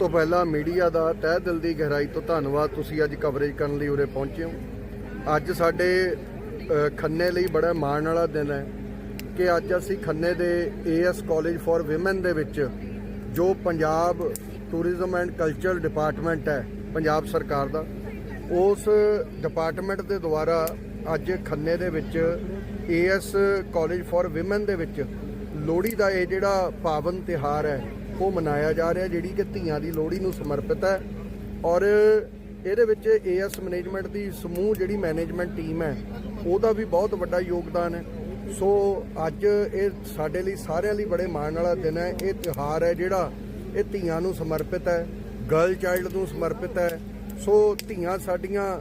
ਤੋਂ ਪਹਿਲਾਂ ਮੀਡੀਆ ਦਾ ਤਹਿ ਦਿਲ ਦੀ ਗਹਿਰਾਈ ਤੋਂ ਧੰਨਵਾਦ ਤੁਸੀਂ ਅੱਜ ਕਵਰੇਜ ਕਰਨ ਲਈ ਉਰੇ ਪਹੁੰਚੇ ਹੋ। ਅੱਜ ਸਾਡੇ ਖੰਨੇ ਲਈ ਬੜਾ ਮਾਣ ਵਾਲਾ ਦਿਨ ਹੈ ਕਿ ਅੱਜ ਅਸੀਂ ਖੰਨੇ ਦੇ ਏਐਸ ਕਾਲਜ ਫਾਰ ਔਮਨ ਦੇ ਵਿੱਚ ਜੋ Punjab tourism and culture department ਹੈ, ਪੰਜਾਬ ਸਰਕਾਰ ਦਾ, ਉਸ ਡਿਪਾਰਟਮੈਂਟ ਦੇ ਦੁਆਰਾ ਅੱਜ ਖੰਨੇ ਦੇ ਵਿੱਚ ਏਐਸ ਕਾਲਜ ਫਾਰ ਔਮਨ ਦੇ ਵਿੱਚ ਲੋਹੜੀ ਦਾ ਇਹ ਜਿਹੜਾ ਪਾਵਨ ਤਿਹਾਰ ਹੈ ਉਹ ਮਨਾਇਆ ਜਾ ਰਿਹਾ, ਜਿਹੜੀ ਕਿ ਧੀਆਂ ਦੀ ਲੋਹੜੀ ਨੂੰ ਸਮਰਪਿਤ ਹੈ ਔਰ ਇਹਦੇ ਵਿੱਚ ਏਐਸ ਮੈਨੇਜਮੈਂਟ ਦੀ ਸਮੂਹ ਜਿਹੜੀ ਮੈਨੇਜਮੈਂਟ ਟੀਮ ਹੈ, ਉਹਦਾ ਵੀ ਬਹੁਤ ਵੱਡਾ ਯੋਗਦਾਨ ਹੈ। ਸੋ ਅੱਜ ਇਹ ਸਾਡੇ ਲਈ, ਸਾਰਿਆਂ ਲਈ ਬੜੇ ਮਾਣ ਵਾਲਾ ਦਿਨ ਹੈ। ਇਹ ਤਿਉਹਾਰ ਹੈ ਜਿਹੜਾ ਇਹ ਧੀਆਂ ਨੂੰ ਸਮਰਪਿਤ ਹੈ ਗਰਲ ਚਾਈਲਡ ਨੂੰ ਸਮਰਪਿਤ ਹੈ। ਸੋ ਧੀਆਂ ਸਾਡੀਆਂ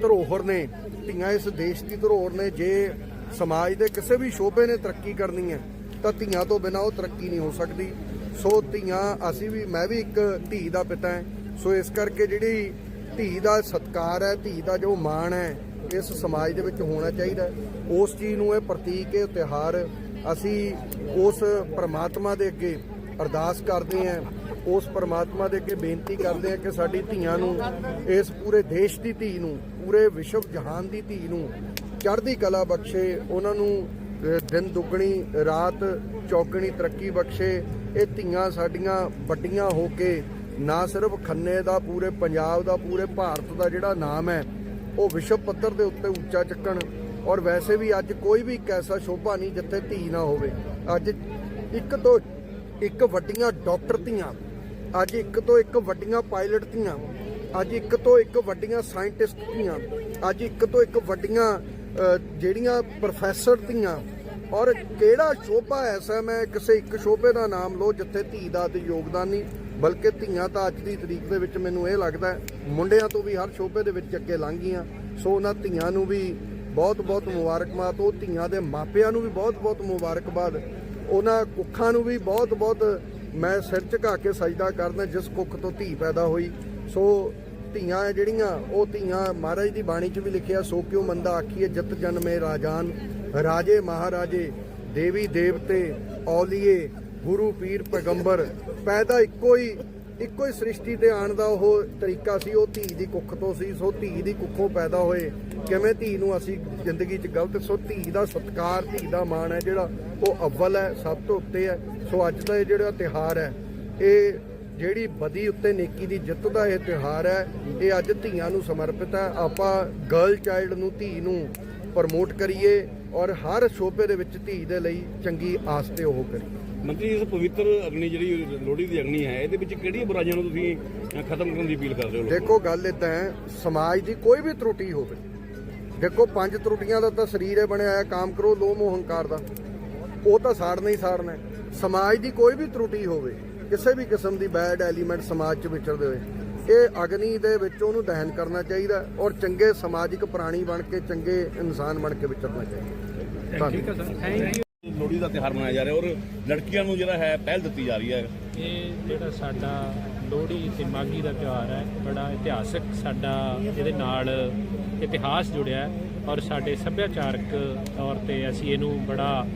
ਧਰੋਹਰ ਨੇ, ਧੀਆਂ ਇਸ ਦੇਸ਼ ਦੀ ਧਰੋਹਰ ਨੇ, ਜੇ ਸਮਾਜ ਦੇ ਕਿਸੇ ਵੀ ਸ਼ੋਭੇ ਨੇ ਤਰੱਕੀ ਕਰਨੀ ਹੈ, ਤਾਂ ਧੀਆਂ ਤੋਂ ਬਿਨਾਂ ਉਹ ਤਰੱਕੀ ਨਹੀਂ ਹੋ ਸਕਦੀ। ਸੋ ਧੀਆਂ, ਅਸੀਂ ਵੀ, ਮੈਂ ਵੀ ਇੱਕ ਧੀ ਦਾ ਪਿਤਾ ਹਾਂ। ਸੋ ਇਸ ਕਰਕੇ ਜਿਹੜੀ ਧੀ ਦਾ ਸਤਕਾਰ ਹੈ, ਧੀ ਦਾ ਜੋ ਮਾਣ ਹੈ, ਇਸ ਸਮਾਜ ਦੇ ਵਿੱਚ ਹੋਣਾ ਚਾਹੀਦਾ ਉਸ ਚੀਜ਼ ਨੂੰ ਇਹ ਪ੍ਰਤੀਕ, ਇਹ ਤਿਉਹਾਰ ਅਸੀਂ ਉਸ ਪ੍ਰਮਾਤਮਾ ਦੇ ਅੱਗੇ ਅਰਦਾਸ ਕਰਦੇ ਹਾਂ। ਉਸ ਪ੍ਰਮਾਤਮਾ ਦੇ ਅੱਗੇ ਬੇਨਤੀ ਕਰਦੇ ਹਾਂ ਕਿ ਸਾਡੀ ਧੀਆਂ ਨੂੰ, ਇਸ ਪੂਰੇ ਦੇਸ਼ ਦੀ ਧੀ ਨੂੰ, ਪੂਰੇ ਵਿਸ਼ਵ ਜਹਾਨ ਦੀ ਧੀ ਨੂੰ ਚੜ੍ਹਦੀ ਕਲਾ ਬਖਸ਼ੇ, ਉਹਨਾਂ ਨੂੰ ਦਿਨ ਦੁੱਗਣੀ, ਰਾਤ ਚੌਗਣੀ ਤਰੱਕੀ ਬਖਸ਼ੇ ਇਹ ਧੀਆਂ ਸਾਡੀਆਂ ਵੱਡੀਆਂ ਹੋ ਕੇ ਨਾ ਸਿਰਫ ਖੰਨੇ ਦਾ, ਪੂਰੇ ਪੰਜਾਬ ਦਾ, ਪੂਰੇ ਭਾਰਤ ਦਾ ਜਿਹੜਾ ਨਾਮ ਹੈ, ਉਹ ਵਿਸ਼ਵ ਪੱਧਰ ਦੇ ਉੱਤੇ ਉੱਚਾ ਚੱਕਣ। ਔਰ ਵੈਸੇ ਵੀ ਅੱਜ ਕੋਈ ਵੀ ਇੱਕ ਐਸਾ ਸ਼ੋਭਾ ਨਹੀਂ ਜਿੱਥੇ ਧੀ ਨਾ ਹੋਵੇ। ਅੱਜ ਇੱਕ ਤੋਂ ਇੱਕ ਵੱਡੀਆਂ ਡਾਕਟਰ ਧੀਆਂ, ਅੱਜ ਇੱਕ ਤੋਂ ਇੱਕ ਵੱਡੀਆਂ ਪਾਇਲਟ ਧੀਆਂ, ਅੱਜ ਇੱਕ ਤੋਂ ਇੱਕ ਵੱਡੀਆਂ ਸਾਇੰਟਿਸਟ ਧੀਆਂ, ਅੱਜ ਇੱਕ ਤੋਂ ਇੱਕ ਵੱਡੀਆਂ ਜਿਹੜੀਆਂ ਪ੍ਰੋਫੈਸਰ ਧੀਆਂ ਔਰ ਕਿਹੜਾ ਸ਼ੋਭਾ ਐਸਾ ਮੈਂ ਕਿਸੇ ਇੱਕ ਸ਼ੋਭੇ ਦਾ ਨਾਮ ਲਓ ਜਿੱਥੇ ਧੀ ਦਾ ਤੇ ਯੋਗਦਾਨ ਨਹੀਂ ਬਲਕਿ ਧੀਆਂ ਤਾਂ ਅੱਜ ਦੀ ਤਰੀਕ ਦੇ ਵਿੱਚ ਮੈਨੂੰ ਇਹ ਲੱਗਦਾ ਮੁੰਡਿਆਂ ਤੋਂ ਵੀ ਹਰ ਸ਼ੋਭੇ ਦੇ ਵਿੱਚ ਅੱਗੇ ਲੰਘ ਗਈਆਂ ਸੋ ਉਹਨਾਂ ਧੀਆਂ ਨੂੰ ਵੀ ਬਹੁਤ ਬਹੁਤ ਮੁਬਾਰਕਬਾਦ। ਉਹ ਧੀਆਂ ਦੇ ਮਾਪਿਆਂ ਨੂੰ ਵੀ ਬਹੁਤ ਬਹੁਤ ਮੁਬਾਰਕਬਾਦ। ਉਹਨਾਂ ਕੁੱਖਾਂ ਨੂੰ ਵੀ ਬਹੁਤ ਬਹੁਤ ਮੈਂ ਸਿਰ ਝੁਕਾ ਕੇ ਸਜਦਾ ਕਰਦਾ ਜਿਸ ਕੁੱਖ ਤੋਂ ਧੀ ਪੈਦਾ ਹੋਈ। ਸੋ ਧੀਆਂ ਹੈ ਜਿਹੜੀਆਂ, ਉਹ ਧੀਆਂ ਮਹਾਰਾਜ ਦੀ ਬਾਣੀ 'ਚ ਵੀ ਲਿਖਿਆ, ਸੋ ਕਿਉ ਮੰਦਾ ਆਖੀਏ ਜਿਤ ਜਨਮੇ ਰਾਜਾਨ। ਰਾਜੇ ਮਹਾਰਾਜੇ, ਦੇਵੀ ਦੇਵਤੇ, ਔਲੀਏ, ਗੁਰੂ ਪੀਰ ਪੈਗੰਬਰ, ਪੈਦਾ ਇੱਕੋ ਹੀ ਇੱਕੋ ਹੀ ਸ੍ਰਿਸ਼ਟੀ ਤੇ ਆਉਣ ਦਾ ਉਹ ਤਰੀਕਾ ਸੀ, ਉਹ ਧੀ ਦੀ ਕੁੱਖ ਤੋਂ ਸੀ, ਸੋ ਧੀ ਦੀ ਕੁੱਖੋਂ ਪੈਦਾ ਹੋਏ। ਕਿਵੇਂ ਧੀ ਨੂੰ ਅਸੀਂ ਜ਼ਿੰਦਗੀ 'ਚ ਗਲਤ, ਸੋ ਧੀ ਦਾ ਸਤਕਾਰ, ਧੀ ਦਾ ਮਾਣ ਹੈ ਜਿਹੜਾ ਉਹ ਅਵਲ ਹੈ, ਸਭ ਤੋਂ ਉੱਤੇ ਹੈ। ਸੋ ਅੱਜ ਦਾ ਇਹ ਜਿਹੜਾ ਤਿਹਾਰ ਹੈ, ਇਹ ਜਿਹੜੀ ਬਦੀ ਉੱਤੇ ਨੇਕੀ ਦੀ ਜਿੱਤ ਦਾ ਇਹ ਤਿਉਹਾਰ ਹੈ, ਇਹ ਅੱਜ ਧੀਆਂ ਨੂੰ ਸਮਰਪਿਤ ਹੈ। ਆਪਾਂ ਗਰਲ ਚਾਈਲਡ ਨੂੰ, ਧੀ ਨੂੰ ਪ੍ਰਮੋਟ ਕਰੀਏ ਔਰ ਹਰ ਸ਼ੋਬੇ ਦੇ ਵਿੱਚ ਧੀ ਦੇ ਲਈ ਚੰਗੀ ਆਸ ਤੇ ਉਹ ਕਰੀਏ ਮੰਤਰੀ ਇਸ ਪਵਿੱਤਰ ਅਗਨੀ ਜਿਹੜੀ ਲੋਹੜੀ ਦੀ ਅਗਨੀ ਹੈ ਇਹਦੇ ਵਿੱਚ ਕਿਹੜੀਆਂ ਬੁਰਾਈਆਂ ਨੂੰ ਤੁਸੀਂ ਖਤਮ ਕਰਨ ਦੀ ਅਪੀਲ ਕਰਦੇ ਹੋ? ਦੇਖੋ ਗੱਲ ਇਦਾਂ ਹੈ ਸਮਾਜ ਦੀ ਕੋਈ ਵੀ ਤਰੁੱਟੀ ਹੋਵੇ ਦੇਖੋ ਪੰਜ ਤਰੁੱਟੀਆਂ ਦਾ ਤਾਂ ਸਰੀਰ ਹੈ ਬਣਿਆ ਹੈ ਕਾਮ ਕਰੋ ਲੋਭ ਮੋਹ ਹੰਕਾਰ ਦਾ ਉਹ ਤਾਂ ਸਾੜਨਾ ਹੀ ਸਾੜਨਾ। ਸਮਾਜ ਦੀ ਕੋਈ ਵੀ ਤਰੁੱਟੀ ਹੋਵੇ ਕਿਸੇ ਵੀ ਕਿਸਮ ਦੀ ਬੈਡ ਐਲੀਮੈਂਟ ਸਮਾਜ 'ਚ ਵਿਚਰਦੇ ਹੋਏ ਇਹ ਅਗਨੀ ਦੇ ਵਿੱਚ ਉਹਨੂੰ ਦਹਨ ਕਰਨਾ ਚਾਹੀਦਾ ਹੈ ਔਰ ਚੰਗੇ ਸਮਾਜਿਕ ਪ੍ਰਾਣੀ ਬਣ ਕੇ ਚੰਗੇ ਇਨਸਾਨ ਬਣ ਕੇ ਵਿਚਰਨਾ ਚਾਹੀਦਾ। ਧੰਨਵਾਦ। ਲੋਹੜੀ ਦਾ ਤਿਉਹਾਰ ਮਨਾਇਆ ਜਾ ਰਿਹਾ ਔਰ ਲੜਕੀਆਂ ਨੂੰ ਜਿਹੜਾ ਹੈ ਪਹਿਲ ਦਿੱਤੀ ਜਾ ਰਹੀ ਹੈ। ਇਹ ਜਿਹੜਾ ਸਾਡਾ ਲੋਹੜੀ ਤੇ ਮਾਘੀ ਦਾ ਤਿਉਹਾਰ ਹੈ ਬੜਾ ਇਤਿਹਾਸਕ ਸਾਡਾ ਇਹਦੇ ਨਾਲ ਇਤਿਹਾਸ ਜੁੜਿਆ ਹੈ ਔਰ ਸਾਡੇ ਸੱਭਿਆਚਾਰਕ ਤੌਰ ਤੇ ਅਸੀਂ ਇਹਨੂੰ ਬੜਾ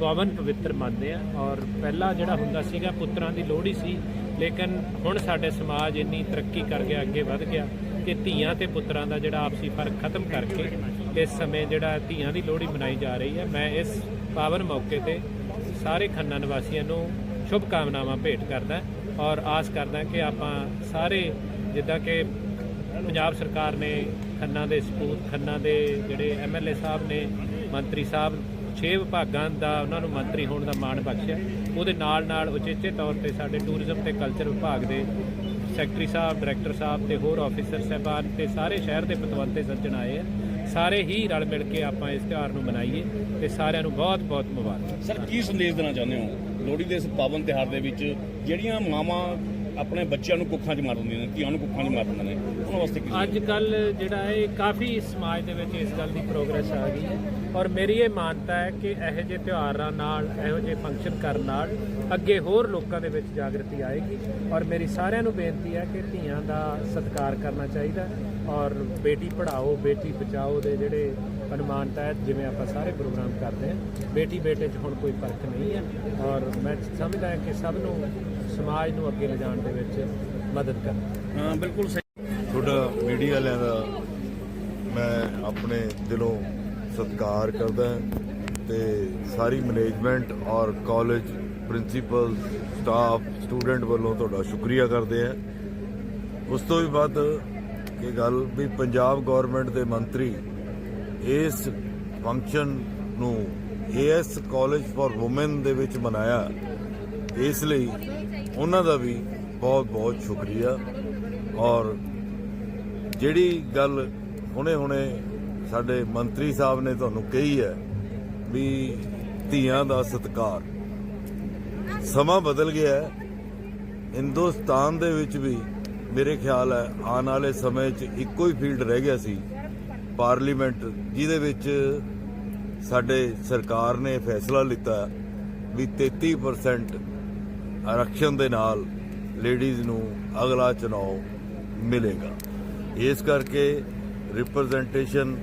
ਪਾਵਨ ਪਵਿੱਤਰ ਮੰਨਦੇ ਆ ਔਰ ਪਹਿਲਾਂ ਜਿਹੜਾ ਹੁੰਦਾ ਸੀਗਾ ਪੁੱਤਰਾਂ ਦੀ ਲੋਹੜੀ ਸੀ ਲੇਕਿਨ ਹੁਣ ਸਾਡੇ ਸਮਾਜ ਇੰਨੀ ਤਰੱਕੀ ਕਰ ਗਿਆ, ਅੱਗੇ ਵੱਧ ਗਿਆ ਕਿ ਧੀਆਂ ਤੇ ਪੁੱਤਰਾਂ ਦਾ ਜਿਹੜਾ ਆਪਸੀ ਫ਼ਰਕ ਖਤਮ ਕਰਕੇ ਇਸ ਸਮੇਂ ਜਿਹੜਾ ਧੀਆਂ ਦੀ ਲੋਹੜੀ ਮਨਾਈ ਜਾ ਰਹੀ ਹੈ, ਮੈਂ ਇਸ ਪਾਵਨ ਮੌਕੇ ਤੇ ਸਾਰੇ ਖੰਨਾ ਨਿਵਾਸੀਆਂ ਨੂੰ ਸ਼ੁਭ ਕਾਮਨਾਵਾਂ ਭੇਟ ਕਰਦਾ ਔਰ ਆਸ ਕਰਦਾ ਕਿ ਆਪਾਂ ਸਾਰੇ ਜਿੱਦਾਂ ਕਿ ਪੰਜਾਬ ਸਰਕਾਰ ਨੇ ਖੰਨਾ ਦੇ ਸਪੂਤ ਖੰਨਾ ਦੇ ਜਿਹੜੇ ਐਮਐਲਏ ਸਾਹਿਬ ਨੇ, ਮੰਤਰੀ ਸਾਹਿਬ 6 ਵਿਭਾਗਾਂ ਦਾ ਉਹਨਾਂ ਨੂੰ ਮੰਤਰੀ ਹੋਣ ਦਾ ਮਾਣ ਬਖਸ਼ਿਆ। ਉਹਦੇ ਨਾਲ ਨਾਲ ਉਚੇਚੇ ਤੌਰ ਤੇ ਸਾਡੇ ਟੂਰਿਜ਼ਮ ਤੇ ਕਲਚਰ ਵਿਭਾਗ ਦੇ ਸੈਕਟਰੀ ਸਾਹਿਬ ਡਾਇਰੈਕਟਰ ਸਾਹਿਬ ਤੇ ਹੋਰ ਆਫੀਸਰ ਸਹਿਬਾਨ ਤੇ ਸਾਰੇ ਸ਼ਹਿਰ ਦੇ ਪਤਵੰਤੇ ਸੱਜਣ ਆਏ ਆ। ਸਾਰੇ ਹੀ ਰਲ ਮਿਲ ਕੇ ਆਪਾਂ ਇਸ ਤਿਉਹਾਰ ਨੂੰ ਮਨਾਈਏ ਤੇ ਸਾਰਿਆਂ ਨੂੰ ਬਹੁਤ ਬਹੁਤ ਮੁਬਾਰਕ। ਸਰ ਕੀ ਸੰਦੇਸ਼ ਦੇਣਾ ਚਾਹੁੰਦੇ ਹੋ? ਲੋਹੜੀ ਦੇ ਇਸ ਪਾਵਨ ਤਿਉਹਾਰ ਦੇ ਵਿੱਚ ਜਿਹੜੀਆਂ ਮਾਵਾਂ ਆਪਣੇ ਬੱਚਿਆਂ ਨੂੰ ਕੁੱਖਾਂ 'ਚ ਮਾਰ ਦਿੰਦੀਆਂ ਨੇ ਧੀਆਂ ਨੂੰ ਕੁੱਖਾਂ 'ਚ ਮਾਰ ਦਿੰਦੀਆਂ ਨੇ ਉਹਨਾਂ ਵਾਸਤੇ ਕੀ ਅੱਜ ਕੱਲ ਜਿਹੜਾ ਹੈ ਇਹ ਕਾਫੀ ਸਮਾਜ ਦੇ ਵਿੱਚ ਇਸ ਗੱਲ ਦੀ ਪ੍ਰੋਗਰੈਸ ਆ ਗਈ ਹੈ। ਔਰ ਮੇਰੀ ਇਹ ਮਾਨਤਾ ਹੈ ਕਿ ਇਹੋ ਜਿਹੇ ਤਿਉਹਾਰਾਂ ਨਾਲ ਇਹੋ ਜਿਹੇ ਫੰਕਸ਼ਨ ਕਰਨ ਨਾਲ ਅੱਗੇ ਹੋਰ ਲੋਕਾਂ ਦੇ ਵਿੱਚ ਜਾਗਰਤੀ ਆਏਗੀ। ਔਰ ਮੇਰੀ ਸਾਰਿਆਂ ਨੂੰ ਬੇਨਤੀ ਹੈ ਕਿ ਧੀਆਂ ਦਾ ਸਤਿਕਾਰ ਕਰਨਾ ਚਾਹੀਦਾ ਹੈ ਔਰ ਬੇਟੀ ਪੜ੍ਹਾਓ ਬੇਟੀ ਬਚਾਓ ਦੇ ਜਿਹੜੇ ਅਨੁਮਾਨ ਤਹਿਤ ਜਿਵੇਂ ਆਪਾਂ ਸਾਰੇ ਪ੍ਰੋਗਰਾਮ ਕਰਦੇ ਹਾਂ ਬੇਟੀ ਬੇਟੇ 'ਚ ਹੁਣ ਕੋਈ ਫ਼ਰਕ ਨਹੀਂ ਹੈ। ਔਰ ਮੈਂ ਸਮਝਦਾ ਹਾਂ ਕਿ ਸਭ ਨੂੰ ਸਮਾਜ ਨੂੰ ਅੱਗੇ ਲਿਜਾਣ ਦੇ ਵਿੱਚ ਮਦਦ ਕਰਨ ਹਾਂ। ਬਿਲਕੁਲ ਸਹੀ। ਤੁਹਾਡਾ ਮੀਡੀਆ ਵਾਲਿਆਂ ਦਾ ਮੈਂ ਆਪਣੇ ਦਿਲੋਂ ਸਤਿਕਾਰ ਕਰਦਾ ਤੇ ਸਾਰੀ ਮੈਨੇਜਮੈਂਟ ਔਰ ਕਾਲਜ ਪ੍ਰਿੰਸੀਪਲ ਸਟਾਫ ਸਟੂਡੈਂਟ ਵੱਲੋਂ ਤੁਹਾਡਾ ਸ਼ੁਕਰੀਆ ਕਰਦੇ ਆ ਉਸ ਤੋਂ ਵੀ ਵੱਧ ਇਹ ਗੱਲ ਵੀ ਪੰਜਾਬ ਗਵਰਨਮੈਂਟ ਦੇ ਮੰਤਰੀ ਇਸ ਫੰਕਸ਼ਨ ਨੂੰ ਏਐਸ ਕਾਲਜ ਫਾਰ ਔਮਨ ਦੇ ਵਿੱਚ ਮਨਾਇਆ। ਇਸ ਲਈ ਉਹਨਾਂ ਦਾ ਵੀ ਬਹੁਤ ਬਹੁਤ ਸ਼ੁਕਰੀਆ। ਔਰ ਜਿਹੜੀ ਗੱਲ ਹੁਣੇ-ਹੁਣੇ ਸਾਡੇ ਮੰਤਰੀ ਸਾਹਿਬ ਨੇ ਤੁਹਾਨੂੰ ਕਹੀ ਹੈ ਵੀ ਧੀਆਂ ਦਾ ਸਤਿਕਾਰ। ਸਮਾਂ ਬਦਲ ਗਿਆ ਹੈ। ਹਿੰਦੁਸਤਾਨ ਦੇ ਵਿੱਚ ਵੀ ਮੇਰੇ ਖਿਆਲ ਹੈ ਆਉਣ ਵਾਲੇ ਸਮੇਂ 'ਚ ਇੱਕੋ ਹੀ ਫੀਲਡ ਰਹਿ ਗਿਆ ਸੀ, ਪਾਰਲੀਮੈਂਟ, ਜਿਹਦੇ ਵਿੱਚ ਸਾਡੇ ਸਰਕਾਰ ਨੇ ਫੈਸਲਾ ਲਿੱਤਾ ਵੀ 33% ਆਰਕਸ਼ਣ ਦੇ ਨਾਲ ਲੇਡੀਜ਼ ਨੂੰ ਅਗਲਾ ਚੁਣਾਵ ਮਿਲੇਗਾ। ਇਸ ਕਰਕੇ ਰਿਪਰੈਜ਼ੈਂਟੇਸ਼ਨ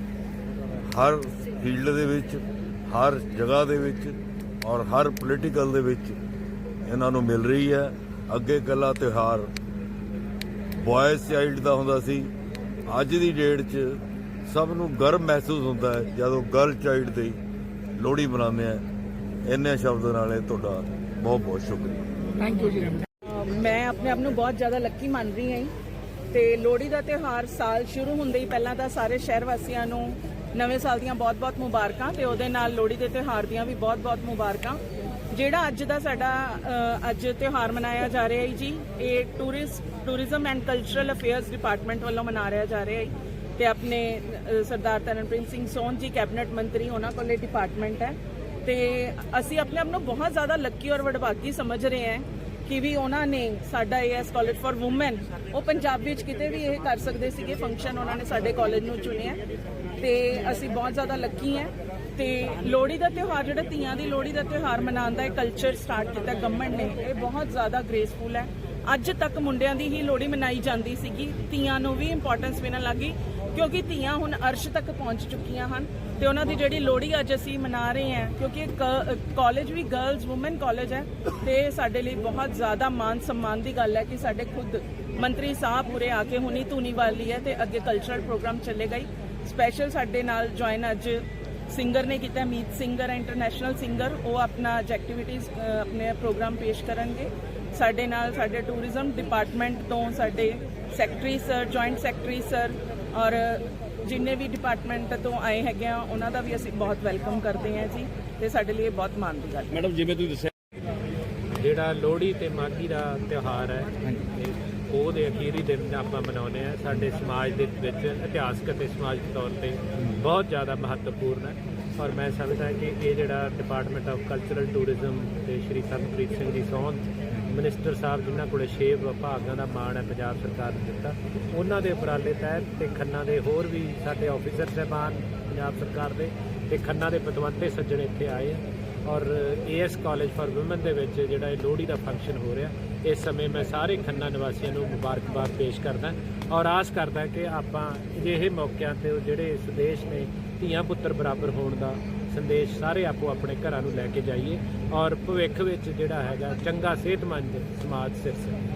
ਹਰ ਫੀਲਡ ਦੇ ਵਿੱਚ, ਹਰ ਜਗ੍ਹਾ ਦੇ ਵਿੱਚ ਔਰ ਹਰ ਪੋਲੀਟੀਕਲ ਦੇ ਵਿੱਚ ਇਹਨਾਂ ਨੂੰ ਮਿਲ ਰਹੀ ਹੈ। ਅੱਗੇ ਕੱਲਾ ਤਿਉਹਾਰ ਬॉयਜ਼ ਚਾਈਲਡ ਦਾ ਹੁੰਦਾ ਸੀ। ਅੱਜ ਦੀ ਡੇਟ 'ਚ ਸਭ ਨੂੰ ਗਰਵ ਮਹਿਸੂਸ ਹੁੰਦਾ ਹੈ ਜਦੋਂ ਗਰਲ ਚਾਈਲਡ ਦੀ ਲੋਹੜੀ ਮਨਾਉਂਦੇ ਆ ਇੰਨੇ ਸ਼ਬਦਾਂ ਨਾਲ ਇਹ ਤੁਹਾਡਾ ਬਹੁਤ ਬਹੁਤ ਸ਼ੁਕਰੀਆ। ਥੈਂਕ ਯੂ ਜੀ। ਮੈਂ ਆਪਣੇ ਆਪ ਨੂੰ ਬਹੁਤ ਜ਼ਿਆਦਾ ਲੱਕੀ ਮੰਨ ਰਹੀ ਹਾਂ ਜੀ। ਤੇ ਲੋਹੜੀ ਦਾ ਤਿਉਹਾਰ ਸਾਲ ਸ਼ੁਰੂ ਹੁੰਦੇ ਹੀ ਪਹਿਲਾਂ ਤਾਂ ਸਾਰੇ ਸ਼ਹਿਰ ਵਾਸੀਆਂ ਨੂੰ ਨਵੇਂ ਸਾਲ ਦੀਆਂ ਬਹੁਤ-ਬਹੁਤ ਮੁਬਾਰਕਾਂ ਤੇ ਉਹਦੇ ਨਾਲ ਲੋਹੜੀ ਦੇ ਤਿਉਹਾਰ ਦੀਆਂ ਵੀ ਬਹੁਤ-ਬਹੁਤ ਮੁਬਾਰਕਾਂ। ਜਿਹੜਾ ਅੱਜ ਦਾ ਸਾਡਾ ਅੱਜ ਤਿਉਹਾਰ ਮਨਾਇਆ ਜਾ ਰਿਹਾ ਹੈ ਜੀ, ਇਹ tourist tourism and cultural affairs department ਵੱਲੋਂ ਮਨਾ ਰਿਹਾ ਜਾ ਰਿਹਾ ਹੈ। ਤੇ ਆਪਣੇ ਸਰਦਾਰ ਤਰਨਪ੍ਰੀਤ ਸਿੰਘ ਸੋਨ ਜੀ, ਕੈਬਨਿਟ ਮੰਤਰੀ, ਉਹਨਾਂ ਕੋਲ ਇਹ ਡਿਪਾਰਟਮੈਂਟ ਹੈ। ਤੇ ਅਸੀਂ ਆਪਣੇ ਆਪ ਨੂੰ ਬਹੁਤ ਜ਼ਿਆਦਾ ਲੱਕੀ ਔਰ ਵਡਭਾਗੀ ਸਮਝ ਰਹੇ ਹਾਂ ਕਿ ਵੀ ਉਹਨਾਂ ਨੇ ਸਾਡਾ ਏਐਸ ਕਾਲਜ ਫਾਰ ਔਮਨ ਉਹ ਪੰਜਾਬ ਵਿੱਚ ਕਿਤੇ ਵੀ ਇਹ ਕਰ ਸਕਦੇ ਸੀਗੇ ਫੰਕਸ਼ਨ ਉਹਨਾਂ ਨੇ ਸਾਡੇ ਕਾਲਜ ਨੂੰ ਚੁਣਿਆ। ਤੇ ਅਸੀਂ ਬਹੁਤ ਜ਼ਿਆਦਾ ਲੱਕੀ ਹੈ। ਤੇ ਲੋਹੜੀ ਦਾ ਤਿਉਹਾਰ, ਜਿਹੜਾ ਧੀਆਂ ਦੀ ਲੋਹੜੀ ਦਾ ਤਿਉਹਾਰ ਮਨਾਉਣ ਦਾ ਇਹ ਕਲਚਰ ਸਟਾਰਟ ਕੀਤਾ ਗਵਰਨਮੈਂਟ ਨੇ, ਇਹ ਬਹੁਤ ਜ਼ਿਆਦਾ ਗ੍ਰੇਸਫੁਲ ਹੈ। ਅੱਜ ਤੱਕ ਮੁੰਡਿਆਂ ਦੀ ਹੀ ਲੋਹੜੀ ਮਨਾਈ ਜਾਂਦੀ ਸੀਗੀ। ਧੀਆਂ ਨੂੰ ਵੀ ਇੰਪੋਰਟੈਂਸ ਮਿਲਣ ਲੱਗੀ, ਕਿਉਂਕਿ ਧੀਆਂ ਹੁਣ ਅਰਸ਼ ਤੱਕ ਪਹੁੰਚ ਚੁੱਕੀਆਂ ਹਨ ਤੇ ਉਹਨਾਂ ਦੀ ਜਿਹੜੀ ਲੋਹੜੀ ਅੱਜ ਅਸੀਂ ਮਨਾ ਰਹੇ ਹਾਂ, ਕਿਉਂਕਿ ਕਾਲਜ ਵੀ ਗਰਲਸ ਔਮਨ ਕਾਲਜ ਹੈ ਤੇ ਸਾਡੇ ਲਈ ਬਹੁਤ ਜ਼ਿਆਦਾ ਮਾਨ ਸਨਮਾਨ ਦੀ ਗੱਲ ਹੈ ਕਿ ਸਾਡੇ ਖੁਦ ਮੰਤਰੀ ਸਾਹਿਬ ਉਰੇ ਆ ਕੇ ਹੁਣੀ ਧੂਨੀ ਵਾਲੀ ਹੈ ਤੇ ਅੱਗੇ ਕਲਚਰਲ ਪ੍ਰੋਗਰਾਮ ਚੱਲੇਗਾ ਗਈ ਸਪੈਸ਼ਲ ਸਾਡੇ ਨਾਲ ਜੁਆਇਨ ਅੱਜ ਸਿੰਗਰ ਨੇ ਕੀਤਾ ਮੀਤ ਸਿੰਗਰ ਇੰਟਰਨੈਸ਼ਨਲ ਸਿੰਗਰ ਉਹ ਆਪਣਾ ਐਕਟੀਵਿਟੀਜ਼ ਆਪਣੇ ਪ੍ਰੋਗਰਾਮ ਪੇਸ਼ ਕਰਨਗੇ। ਸਾਡੇ ਨਾਲ ਸਾਡੇ ਟੂਰਿਜ਼ਮ ਡਿਪਾਰਟਮੈਂਟ ਤੋਂ ਸਾਡੇ secretary sir joint secretary sir ਔਰ ਜਿੰਨੇ ਵੀ ਡਿਪਾਰਟਮੈਂਟ ਤੋਂ ਆਏ ਹੈਗੇ ਆ ਉਹਨਾਂ ਦਾ ਵੀ ਅਸੀਂ ਬਹੁਤ ਵੈਲਕਮ ਕਰਦੇ ਹਾਂ ਜੀ ਤੇ ਸਾਡੇ ਲਈ ਇਹ ਬਹੁਤ ਮਾਣ ਦੀ ਗੱਲ ਮੈਡਮ ਜਿਵੇਂ ਤੁਸੀਂ ਦੱਸਿਆ ਜਿਹੜਾ ਲੋਹੜੀ ਤੇ ਮਾਘੀ ਦਾ ਤਿਉਹਾਰ ਹੈ ਇਹ ਉਹਦੇ ਅਖੀਰੀ ਦਿਨ ਆਪਾਂ ਮਨਾਉਂਦੇ ਆ ਸਾਡੇ ਸਮਾਜ ਦੇ ਵਿੱਚ, ਇਤਿਹਾਸਕ ਅਤੇ ਸਮਾਜਿਕ ਤੌਰ ਤੇ ਬਹੁਤ ਜ਼ਿਆਦਾ ਮਹੱਤਵਪੂਰਨ ਹੈ। ਔਰ ਮੈਂ ਸਮਝਦਾ ਕਿ ਇਹ ਜਿਹੜਾ ਡਿਪਾਰਟਮੈਂਟ ਆਫ ਕਲਚਰਲ ਟੂਰਿਜ਼ਮ ਤੇ ਸ਼੍ਰੀ ਸਰਨਪ੍ਰੀਤ ਸਿੰਘ ਜੀ ਸੋਹਣ ਮਿਨਿਸਟਰ ਸਾਹਿਬ ਜਿਨ੍ਹਾਂ ਕੋਲੇ ਛੇ ਵਿਭਾਗਾਂ ਦਾ ਮਾਣ ਹੈ ਪੰਜਾਬ ਸਰਕਾਰ ਨੇ ਦਿੱਤਾ, ਉਹਨਾਂ ਦੇ ਉਪਰਾਲੇ ਤਹਿਤ ਤੇ ਖੰਨਾ ਦੇ ਹੋਰ ਵੀ ਸਾਡੇ ਆਫੀਸਰ ਸਹਿਬਾਨ ਪੰਜਾਬ ਸਰਕਾਰ ਦੇ ਤੇ ਖੰਨਾ ਦੇ ਪਤਵੰਤੇ ਸੱਜਣ ਇੱਥੇ ਆਏ ਆ। ਔਰ ਏਐਸ ਕਾਲਜ ਫਾਰ ਔਮਨ ਦੇ ਵਿੱਚ ਜਿਹੜਾ ਇਹ ਲੋਹੜੀ ਦਾ ਫੰਕਸ਼ਨ ਹੋ ਰਿਹਾ ਇਸ ਸਮੇਂ ਮੈਂ ਸਾਰੇ ਖੰਨਾ ਨਿਵਾਸੀਆਂ ਨੂੰ ਮੁਬਾਰਕਬਾਦ ਪੇਸ਼ ਕਰਦਾ ਔਰ ਆਸ ਕਰਦਾ ਕਿ ਆਪਾਂ ਅਜਿਹੇ ਮੌਕਿਆਂ ਤੇ ਉਹ ਜਿਹੜੇ ਇਸ ਦੇਸ਼ ਨੇ ਧੀਆਂ ਪੁੱਤਰ ਬਰਾਬਰ ਹੋਣ ਦਾ ਸੰਦੇਸ਼ ਸਾਰੇ ਆਪੋ ਆਪਣੇ ਘਰਾਂ ਨੂੰ ਲੈ ਕੇ ਜਾਈਏ ਔਰ ਭਵਿੱਖ ਵਿੱਚ ਜਿਹੜਾ ਹੈਗਾ ਚੰਗਾ ਸਿਹਤਮੰਦ ਸਮਾਜ ਸਿਰਸੇ